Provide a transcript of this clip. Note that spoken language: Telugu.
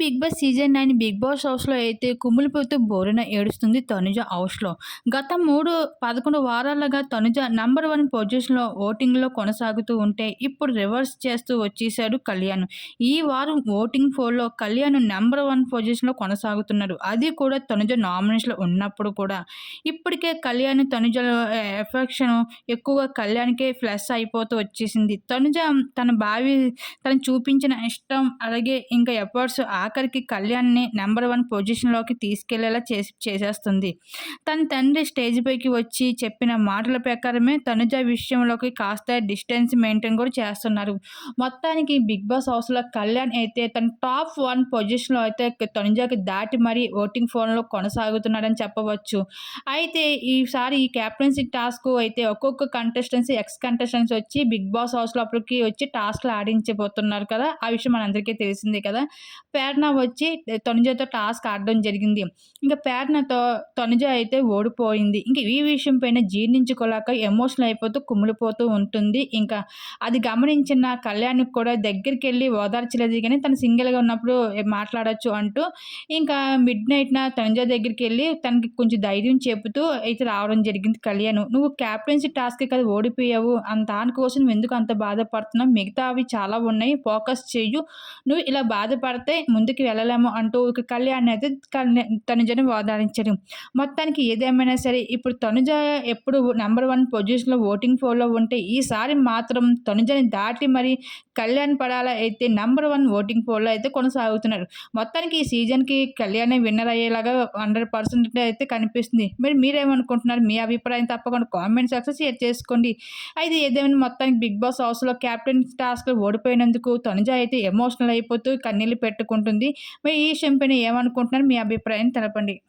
Bigg Boss season nine Bigg Boss హౌస్లో అయితే కుమ్ములిపోతూ బోరున ఏడుస్తుంది తనుజ హౌస్లో. గత మూడు పదకొండు వారాలుగా తనుజ నంబర్ వన్ పొజిషన్లో ఓటింగ్లో కొనసాగుతూ ఉంటే ఇప్పుడు రివర్స్ చేస్తూ వచ్చేసాడు కళ్యాణ్. ఈ వారం ఓటింగ్ ఫోర్లో కళ్యాణ్ నెంబర్ వన్ పొజిషన్లో కొనసాగుతున్నారు. అది కూడా తనుజ నామినేషన్లో ఉన్నప్పుడు కూడా. ఇప్పటికే కళ్యాణ్ తనుజ ఎఫెక్షన్ ఎక్కువగా కళ్యాణ్కే ఫ్లెస్ అయిపోతూ వచ్చేసింది. తనుజ తన భావి తను చూపించిన ఇష్టం అలాగే ఇంకా ఎఫర్ట్స్ ఆఖరికి కళ్యాణ్ని నెంబర్ వన్ పొజిషన్లోకి తీసుకెళ్ళేలా చేసి చేసేస్తుంది. తన తండ్రి స్టేజ్ పైకి వచ్చి చెప్పిన మాటల ప్రకారమే తనుజ విషయంలోకి కాస్త డిస్టెన్స్ మెయింటైన్ కూడా చేస్తున్నారు. మొత్తానికి బిగ్ బాస్ హౌస్లో కళ్యాణ్ అయితే తన టాప్ వన్ పొజిషన్లో అయితే తనుజకి దాటి మరీ ఓటింగ్ ఫోన్లో కొనసాగుతున్నాడని చెప్పవచ్చు. అయితే ఈసారి ఈ క్యాప్టెన్సీ టాస్క్ అయితే ఒక్కొక్క కంటెస్టెన్సీ ఎక్స్ కంటెస్టెన్స్ వచ్చి బిగ్ బాస్ హౌస్ లోపలికి వచ్చి టాస్క్లు ఆడించబోతున్నారు కదా? ఆ విషయం మనందరికీ తెలిసిందే కదా? పేర్ పేర్న వచ్చి తనుజతో టాస్క్ ఆడడం జరిగింది. ఇంకా పేర్నతో తనుజ అయితే ఓడిపోయింది. ఇంకా ఈ విషయం పైన జీర్ణించుకోలేక ఎమోషనల్ అయిపోతూ కుమ్మిలిపోతూ ఉంటుంది. ఇంకా అది గమనించిన కళ్యాణ్కి కూడా దగ్గరికి వెళ్ళి ఓదార్చలేదు. కానీ తను సింగిల్గా ఉన్నప్పుడు మాట్లాడచ్చు అంటూ ఇంకా మిడ్ నైట్న తనుజ దగ్గరికి వెళ్ళి తనకి కొంచెం ధైర్యం చెబుతూ అయితే రావడం జరిగింది కళ్యాణ్. నువ్వు క్యాప్టెన్సీ టాస్క్ కదా ఓడిపోయావు. అంత దానికోసం ఎందుకు అంత బాధపడుతున్నావు? మిగతా అవి చాలా ఉన్నాయి. ఫోకస్ చెయ్యు. నువ్వు ఇలా బాధపడితే ముందుకు వెళ్ళలేము అంటూ ఒక కళ్యాణ్ అయితే తనుజని వాదాడించడం మొత్తానికి ఏదేమైనా సరే ఇప్పుడు తనుజ ఎప్పుడు నెంబర్ వన్ పొజిషన్లో ఓటింగ్ ఫోర్లో ఉంటే ఈసారి మాత్రం తనుజని దాటి మరి కళ్యాణ్ పడాల అయితే నెంబర్ వన్ ఓటింగ్ పోల్లో అయితే కొనసాగుతున్నారు. మొత్తానికి ఈ సీజన్కి కళ్యాణ్ విన్నర్ అయ్యేలాగా హండ్రెడ్ పర్సెంట్ అయితే కనిపిస్తుంది. మరి మీరేమనుకుంటున్నారు? మీ అభిప్రాయం తప్పకుండా కామెంట్ సెక్షన్ షేర్ చేసుకోండి. అయితే ఏదేమైనా మొత్తానికి బిగ్ బాస్ హౌస్లో క్యాప్టెన్ టాస్క్ ఓడిపోయినందుకు తనుజ అయితే ఎమోషనల్ అయిపోతూ కన్నీళ్ళు పెట్టుకుంటుంది. మరి ఈ విషయం ఏమనుకుంటున్నారు? మీ అభిప్రాయం తెలపండి.